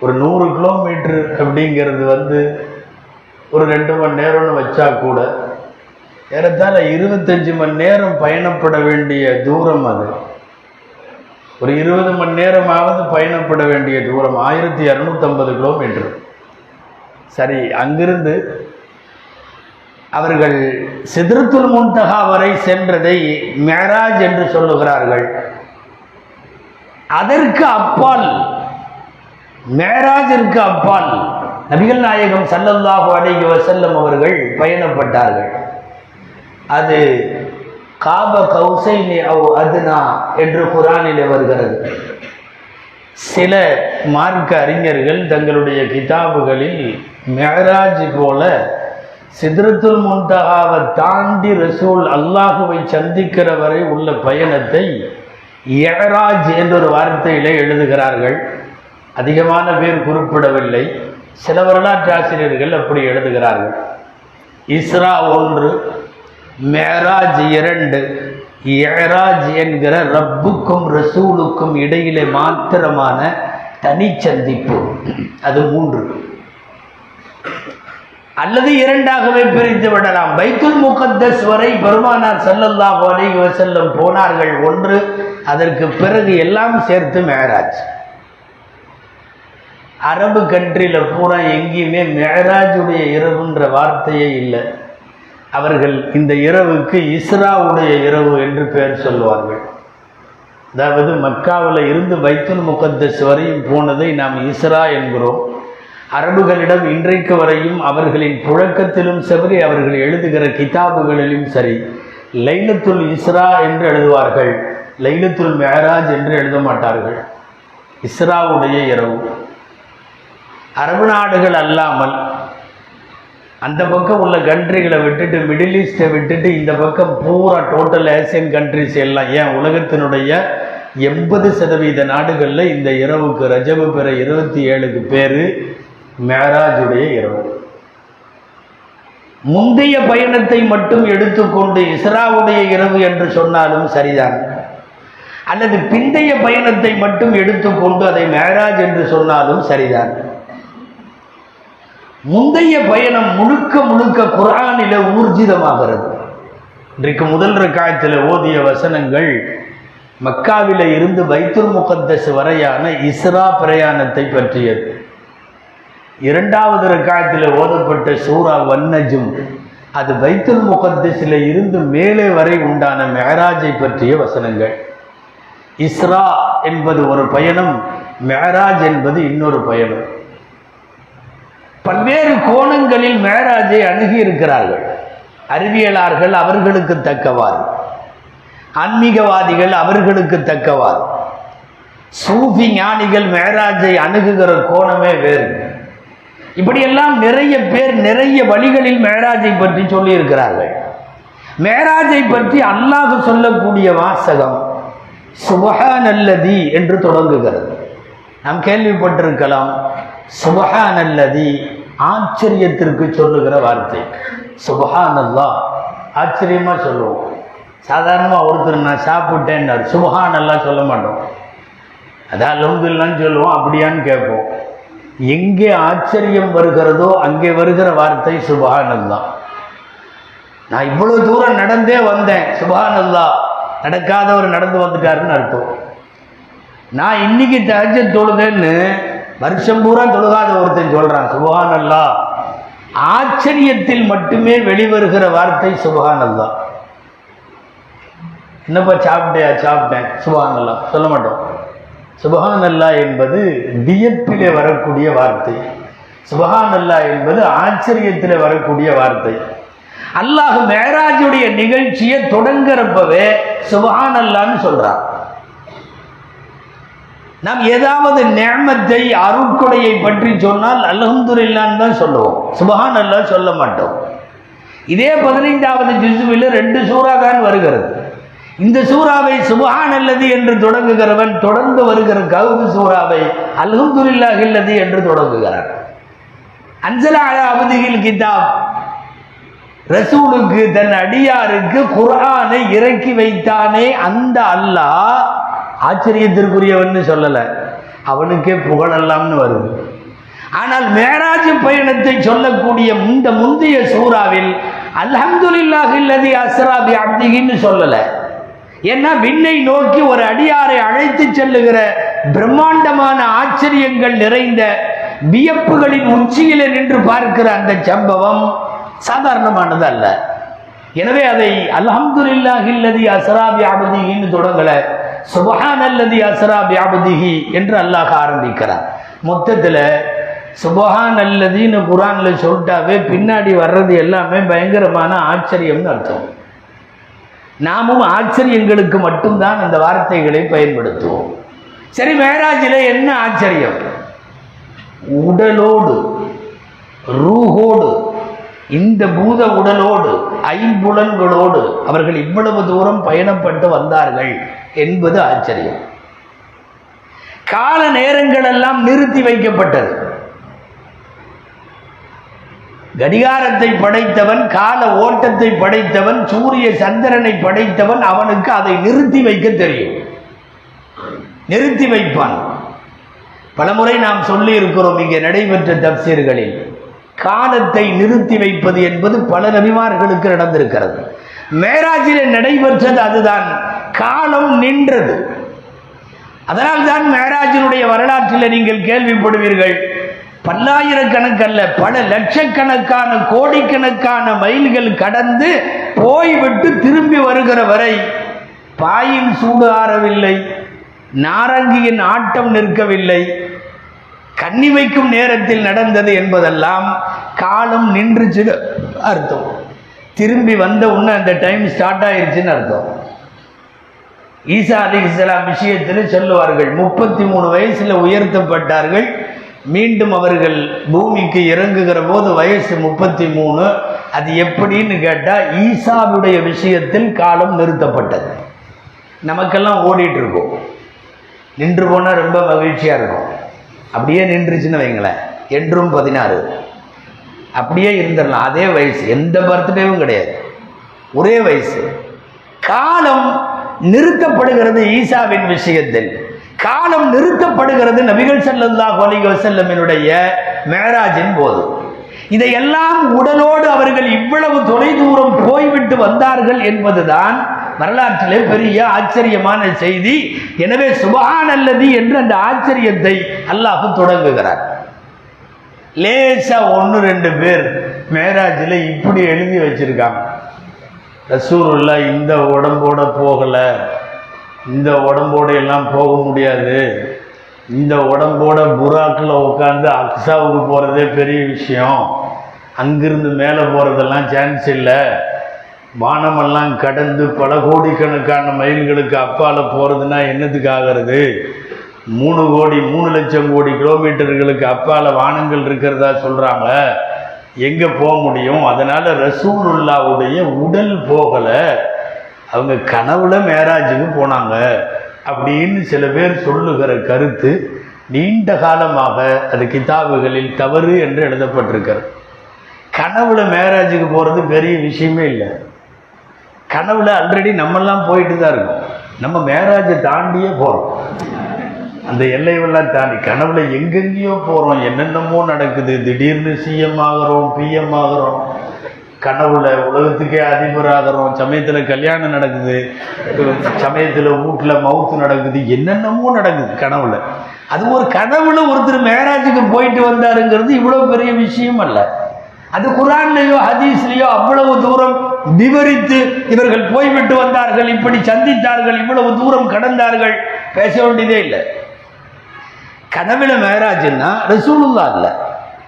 ஒரு நூறு கிலோமீட்டர் அப்படிங்கிறது வந்து ஒரு ரெண்டு மணி நேரம்னு வச்சா கூட ஏறத்தாழ இருபத்தஞ்சு மணி நேரம் பயணப்பட வேண்டிய தூரம் அது. ஒரு இருபது மணி நேரமாவது பயணப்பட வேண்டிய தூரம் ஆயிரத்தி இரநூத்தம்பது கிலோமீட்டர். சரி அங்கிருந்து அவர்கள் சிதறத்துல் முன்தகா வரை சென்றதை மேராஜ் என்று சொல்லுகிறார்கள். அதற்கு அப்பால் மேராஜிற்கு அப்பால். நபிகள் நாயகம் சல்லல்லாஹு அலைஹி வசல்லம் அவர்கள் பயணப்பட்டார்கள். அது காப கௌசைனி அவ் அதுனா என்று குரானிலே வருகிறது. சில மார்க்க அறிஞர்கள் தங்களுடைய கிதாபுகளில் மெஹராஜ் போல சிதறத்துல் முன்தகாவை தாண்டி ரசூல் அல்லாஹுவை சந்திக்கிற வரை உள்ள பயணத்தை எஹராஜ் என்ற ஒரு வார்த்தையிலே எழுதுகிறார்கள். அதிகமான பேர் குறிப்பிடவில்லை. சில வரலாற்று ஆசிரியர்கள் அப்படி எழுதுகிறார்கள். இஸ்ரா ஒன்று மேராஜ் இரண்டு. ஏராஜ் என்கிற ரப்புக்கும் ரசூலுக்கும் இடையிலே மாத்திரமான தனிச்சந்திப்பு அது மூன்று. அல்லது இரண்டாகவே பிரித்து விடலாம். பைத்துல் முகத்தஸ் வரை பெருமானார் ஸல்லல்லாஹு அலைஹி வஸல்லம் போனார்கள். ஒன்று அதற்கு பிறகு எல்லாம் சேர்த்து மேராஜ். அரபு கண்ட்ரியில் பூரா எங்கேயுமே மெஹராஜுடைய இரவுன்ற வார்த்தையே இல்லை. அவர்கள் இந்த இரவுக்கு இஸ்ராவுடைய இரவு என்று பெயர் சொல்வார்கள் அதாவது மக்காவில் இருந்து பைத்துல் முகத்தஸ் வரையும் போனதை நாம் இஸ்ரா என்கிறோம். அரபுகளிடம் இன்றைக்கு வரையும் அவர்களின் புழக்கத்திலும் சரி அவர்கள் எழுதுகிற கிதாபுகளிலும் சரி லைலத்துல் இஸ்ரா என்று எழுதுவார்கள். லைலத்துல் மெஹராஜ் என்று எழுத மாட்டார்கள். இஸ்ராவுடைய இரவு. அரபு நாடுகள் அல்லாமல் அந்த பக்கம் உள்ள கண்ட்ரிகளை விட்டுட்டு மிடில் ஈஸ்ட்டை விட்டுட்டு இந்த பக்கம் பூரா டோட்டல் ஏசியன் கண்ட்ரிஸ் எல்லாம் ஏன்? உலகத்தினுடைய எண்பது சதவீத நாடுகளில் இந்த இரவுக்கு ரஜபு பெற இருபத்தி ஏழுக்கு பேர் மேராஜுடைய இரவு. முந்தைய பயணத்தை மட்டும் எடுத்துக்கொண்டு இஸ்ராவுடைய இரவு என்று சொன்னாலும் சரிதான். அல்லது பிந்தைய பயணத்தை மட்டும் எடுத்துக்கொண்டு அதை மேராஜ் என்று சொன்னாலும் சரிதான். முந்தைய பயணம் முழுக்க முழுக்க குரானில ஊர்ஜிதமாகிறது. இன்றைக்கு முதல் ரக்காயத்தில் ஓதிய வசனங்கள் மக்காவில இருந்து பைத்துல் முகத்தஸ் வரையான இஸ்ரா பிரயாணத்தை பற்றியது. இரண்டாவது ரக்காயத்தில் ஓதப்பட்ட சூரா வன்னஜும் அது பைத்துல் முகத்தஸில் இருந்து மேலே வரை உண்டான மெஹராஜை பற்றிய வசனங்கள். இஸ்ரா என்பது ஒரு பயணம் மெஹராஜ் என்பது இன்னொரு பயணம். பல்வேறு கோணங்களில் மேராஜை அணுகி இருக்கிறார்கள் அறிவியலார்கள் அவர்களுக்கு தக்கவாறு. ஆன்மீகவாதிகள் அவர்களுக்கு தக்கவாறு. சூஃபி ஞானிகள் மேராஜை அணுகுகிற கோணமே வேறு. இப்படியெல்லாம் நிறைய பேர் நிறைய வழிகளில் மேராஜை பற்றி சொல்லியிருக்கிறார்கள். மேராஜை பற்றி அல்லாஹ் சொல்லக்கூடிய வாசகம் சுபஹானல்லதி என்று தொடங்குகிறது. நாம் கேள்விப்பட்டிருக்கலாம். சுபஹானல்லதி ஆச்சரியத்திற்கு சொல்லுகிற வார்த்தை. சுபஹானல்லா ஆச்சரியமாக சொல்லுவோம். சாதாரணமாக ஒருத்தர் நான் சாப்பிட்டேன்னார். சுபஹானல்லா சொல்ல மாட்டோம். அதான் அலமதுல்லான்னு சொல்லுவோம் அப்படியான்னு கேட்போம். எங்கே ஆச்சரியம் வருகிறதோ அங்கே வருகிற வார்த்தை சுபஹானல்லா நான் இவ்வளோ தூரம் நடந்தே வந்தேன் சுபஹானல்லா நடக்காதவர் நடந்து வந்துட்டாருன்னு அர்த்தம். நான் இன்னைக்கு தஹஜ தொழுதேன்னு வருஷம் பூரா தொழுகாத ஒருத்தன் சொல்றான் சுபஹானல்லா. ஆச்சரியத்தில் மட்டுமே வெளிவருகிற வார்த்தை சுபஹானல்லா. என்னப்பா சாப்பிட்டியா? சாப்பிட்டேன். சுபஹானல்லா. சொல்ல மாட்டோம். சுபஹானல்லா என்பது வியப்பிலே வரக்கூடிய வார்த்தை. சுபஹானல்லா என்பது ஆச்சரியத்தில் வரக்கூடிய வார்த்தை. அல்லாஹ் மேராஜுடைய நிகழ்ச்சியை தொடங்குறப்பவே சுபஹானல்லான்னு சொல்றான். நாம் ஏதாவது நேமத்தை அருட்கொடையை பற்றி சொன்னால் அல்ஹம்துலில்லான்னு தான் சொல்லுவோம். சுபஹான் அல்லா சொல்ல மாட்டோம். இதே பதினைந்தாவது ஜிசுவில் ரெண்டு சூறா தான் வருகிறது. இந்த சூறாவை சுபஹான் அல்லது என்று தொடங்குகிறவன் தொடர்ந்து வருகிற கவுது சூறாவை அல்ஹம்துலில்லா இல்லது என்று தொடங்குகிறான். அஞ்சலா அவதியில் கிதாப். ரசூலுக்கு தன் அடியாருக்கு குரானை இறக்கி வைத்தானே அந்த அல்லாஹ் ஆச்சரியத்திற்குரியவன் சொல்லலை. அவனுக்கே புகழெல்லாம்னு வருது. ஆனால் மேராஜ் பயணத்தை சொல்லக்கூடிய இந்த முந்தைய சூறாவில் அல்ஹம்துலில்லாஹ் இல்லதி அஸ்ராபி அப்திகின்னு சொல்லலை. ஏன்னா விண்ணை நோக்கி ஒரு அடியாரை அழைத்து செல்லுகிற பிரம்மாண்டமான ஆச்சரியங்கள் நிறைந்த வியப்புகளின் உச்சியில நின்று பார்க்கிற அந்த சம்பவம் சாதாரணமானது அல்ல. எனவே அதை அல்ஹம்துலில்லாஹ் இல்லதி அஸ்ராபி அபதிகின்னு தொடங்கலை. சுபஹான் அல்லதி அசரா அபதிஹி என்று அல்லாஹ் ஆரம்பிக்கிறார் மொத்தத்தில் சுபஹான் அல்லதின்னு குரானில் சொல்லிட்டாவே பின்னாடி வர்றது எல்லாமே பயங்கரமான ஆச்சரியம்னு அர்த்தம். நாமும் ஆச்சரியங்களுக்கு மட்டும்தான் அந்த வார்த்தைகளை பயன்படுத்துவோம். சரி மேராஜில் என்ன ஆச்சரியம்? உடலோடு ரூஹோடு இந்த பூத உடலோடு ஐம்புலன்களோடு அவர்கள் இவ்வளவு தூரம் பயணப்பட்டு வந்தார்கள் என்பது ஆச்சரியம். கால நேரங்கள் எல்லாம் நிறுத்தி வைக்கப்பட்டது. கடிகாரத்தை படைத்தவன் கால ஓட்டத்தை படைத்தவன் சூரிய சந்திரனை படைத்தவன் அவனுக்கு அதை நிறுத்தி வைக்க தெரியும். நிறுத்தி வைப்பான். பலமுறை நாம் சொல்லி இருக்கிறோம் இங்கே நடைபெற்ற தப்சீர்களில். காலத்தை நிறுத்தி வைப்பது என்பது பல நபிமார்களுக்கு நடந்திருக்கிறது. மேராஜில் நடைபெற்றது அதுதான். காலம் நின்றது. அதனால் தான் மேராஜினுடைய வரலாற்றில் நீங்கள் கேள்விப்படுவீர்கள். பல்லாயிரக்கணக்கல்ல பல லட்சக்கணக்கான கோடிக்கணக்கான மைல்கள் கடந்து போய்விட்டு திரும்பி வருகிற வரை பாயின் சூடு ஆறவில்லை. நாரங்கியின் ஆட்டம் நிற்கவில்லை. கண்ணி வைக்கும் நேரத்தில் நடந்தது என்பதெல்லாம் காலம் நின்றுச்சுன்னு அர்த்தம். திரும்பி வந்த உடனே அந்த டைம் ஸ்டார்ட் ஆயிருச்சுன்னு அர்த்தம். ஈசா அலி இஸ்லாம் விஷயத்தில் சொல்லுவார்கள் முப்பத்தி மூணு வயசில் உயர்த்தப்பட்டார்கள் மீண்டும் அவர்கள் பூமிக்கு இறங்குகிற போது வயசு முப்பத்தி மூணு அது எப்படின்னு கேட்டால் ஈசாவுடைய விஷயத்தில் காலம் நிறுத்தப்பட்டது. நமக்கெல்லாம் ஓடிட்டு இருக்கோம். நின்று போனால் ரொம்ப மகிழ்ச்சியாக இருக்கும். அப்படியே நின்றுச்சுன்னு வைங்களேன். என்றும் பதினாறு. அப்படியே இருந்துடலாம். அதே வயசு. எந்த பர்த்டேவும் கிடையாது. ஒரே வயசு. காலம் நிறுத்தப்படுகிறது ஈசாவின் விஷயத்தில். காலம் நிறுத்தப்படுகிறது நபிகள் ஸல்லல்லாஹு அலைஹி வஸல்லமினுடைய மேராஜின் போது. இதையெல்லாம் உடலோடு அவர்கள் இவ்வளவு தொலைதூரம் போய்விட்டு வந்தார்கள் என்பதுதான் வரலாற்றிலே பெரிய ஆச்சரியமான செய்தி. எனவே சுபஹான் அல்லது என்று அந்த ஆச்சரியத்தை அல்லாஹ் தொடங்குகிறார். லேசா ஒன்று ரெண்டு பேர் மேராஜில் இப்படி எழுதி வச்சிருக்காங்க. ரசூருல்லா இந்த உடம்போட போகலை. இந்த உடம்போட எல்லாம் போக முடியாது. இந்த உடம்போட புறாக்கில் உட்காந்து அக்ஸாவுக்கு போகிறதே பெரிய விஷயம். அங்கிருந்து மேலே போகிறதெல்லாம் சான்ஸ் இல்லை. வானமெல்லாம் கடந்து பல கோடிக்கணக்கான மைல்களுக்கு அப்பால் போகிறதுனா என்னத்துக்கு ஆகிறது மூணு கோடி மூணு லட்சம் கோடி கிலோமீட்டர்களுக்கு அப்பால் வானங்கள் இருக்கிறதா சொல்கிறாங்க எங்கே போக முடியும்? அதனால் ரசூலுல்லாவுடைய உடல் போகலை. அவங்க கனவுல மேராஜுக்கு போனாங்க. அப்படின்னு சில பேர் சொல்லுகிற கருத்து நீண்ட காலமாக அது கிதாபுகளில் தவறு என்று எழுதப்பட்டிருக்கிறது. கனவுல மேராஜுக்கு போகிறது பெரிய விஷயமே இல்லை. கனவுல ஆல்ரெடி நம்மெல்லாம் போயிட்டு தான் இருக்கும். நம்ம மேராஜை தாண்டியே போகிறோம் அந்த எல்லையெல்லாம் தாண்டி கனவுல எங்கெங்கேயோ போகிறோம் என்னென்னமோ நடக்குது. திடீர்னு சிஎம் ஆகிறோம் பிஎம் ஆகிறோம். கனவுல உலகத்துக்கே அதிபர் ஆகிறோம் சமயத்தில் கல்யாணம் நடக்குது. சமயத்தில் வீட்டில் மவுத்து நடக்குது. என்னென்னமோ நடக்குது கனவுல. அது ஒரு கனவுல ஒருத்தர் மேராஜுக்கு போயிட்டு வந்தாருங்கிறது இவ்வளோ பெரிய விஷயம் அல்ல. அது குரான்லேயோ ஹதீஸ்லேயோ அவ்வளவு தூரம் விவரித்து இவர்கள் போய்விட்டு வந்தார்கள் இப்படி சந்தித்தார்கள் இவ்வளவு தூரம் கடந்தார்கள் பேச வேண்டியதே இல்லை. கனவுல மேராஜ்னா ரசூலுல்லா இல்லை.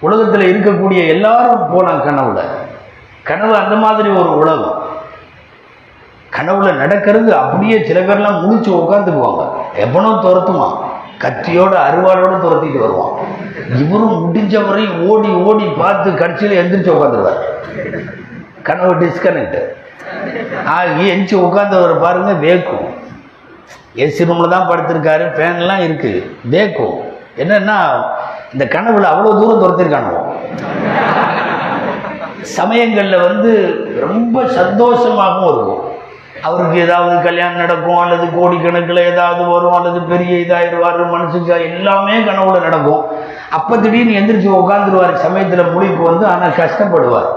உலகத்தில் இருக்கக்கூடிய எல்லாரும் போனாங்க கனவுல. கனவு அந்த மாதிரி ஒரு உலகம். கனவுல நடக்கிறது அப்படியே சில பேர்லாம் முடிச்சு உட்காந்துக்குவாங்க எவனோ துரத்துமா கத்தியோட அருவாளோட துரத்திட்டு வருவான். இவரும் முடிஞ்ச ஓடி ஓடி பார்த்து கடைசியில் எந்திரிச்சு உட்காந்துருவார் கனவு டிஸ்கனெக்ட். ஆகி எந்திரிச்சு உட்காந்தவர் பாருங்க வேக்கும் ஏசி ரூமில் தான் படுத்திருக்காரு ஃபேன்லாம் இருக்குது வேக்கும் என்னென்னா இந்த கனவுல அவ்வளோ தூரம் துரத்திருக்கானோ சமயங்களில் வந்து ரொம்ப சந்தோஷமாகவும் இருக்கும். அவருக்கு ஏதாவது கல்யாணம் நடக்கும் அல்லது கோடிக்கணக்கில் ஏதாவது வரும் அல்லது பெரிய இதாகிடுவார் மனுஷங்க எல்லாமே கனவுல நடக்கும். அப்போ திடீர்னு எந்திரிச்சு உட்காந்துருவார் சமயத்தில் முழிப்பு வந்து ஆனால் கஷ்டப்படுவார்.